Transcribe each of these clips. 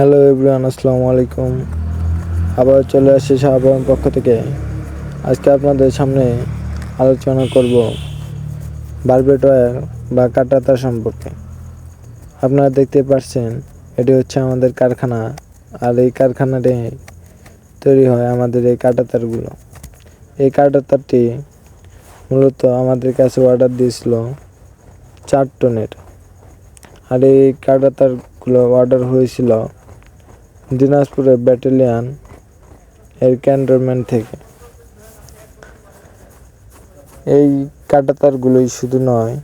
Hello everyone আসসালামু আলাইকুম আবার চলে আসছি শাহবাগের পক্ষ থেকে। আজকে আপনাদের সামনে আলোচনা করব বারবেট ওয়্যার বা কাটাতার সম্পর্কে। আপনারা দেখতে পাচ্ছেন এটি হচ্ছে আমাদের কারখানা, আর এই কারখানাতে তৈরি হয় আমাদের এই কাটাতারগুলো। এই কাটাতারটি মূলত আমাদের কাছে অর্ডার দিয়েছিল চার টনের। আর এই কাটাতারগুলো অর্ডার হয়েছিল দিনাজপুরের ব্যাটালিয়ান এর ক্যান্টনমেন্ট থেকে। এই কাটাতারগুলোই শুধু নয়,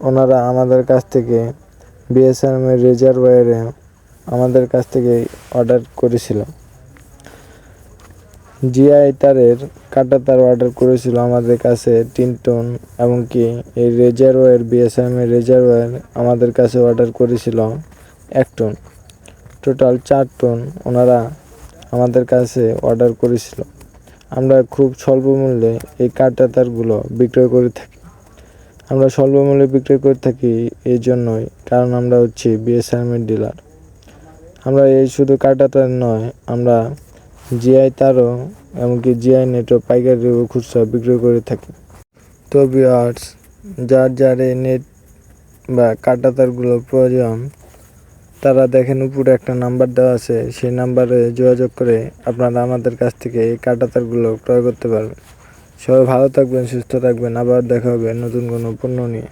ওনারা আমাদের কাছ থেকে বিএসএম এর রিজার্ভায়ারে আমাদের কাছ থেকে অর্ডার করেছিল। জিআই তারের কাটাতার অর্ডার করেছিল আমাদের কাছে তিন টন, এমনকি এই রেজারওয়ার বিএসএম এর রেজারওয়ার আমাদের কাছে অর্ডার করেছিল এক টন। টোটাল চার টন ওনারা আমাদের কাছে অর্ডার করেছিল। আমরা খুব স্বল্প মূল্যে এই কাটাতারগুলো বিক্রয় করে থাকি। আমরা স্বল্প মূল্যে বিক্রয় করে থাকি এই জন্যই, কারণ আমরা হচ্ছি বিএসএমের ডিলার আমরা এই শুধু কাটাতার নয়, আমরা জিআই তারও, এমনকি জিআই নেটও পাইকারি খুচরা বিক্রয় করে থাকি। তো বিয়ার্স যার যার এই নেট বা কাটাতারগুলো প্রয়োজন তারা দেখেন উপরে একটা নাম্বার দেওয়া আছে, সেই নাম্বারে যোগাযোগ করে আপনারা আমাদের কাছ থেকে এই কাটাতারগুলো ক্রয় করতে পারবেন। সবাই ভালো থাকবেন, সুস্থ থাকবেন, আবার দেখা হবে নতুন কোনো পণ্য নিয়ে।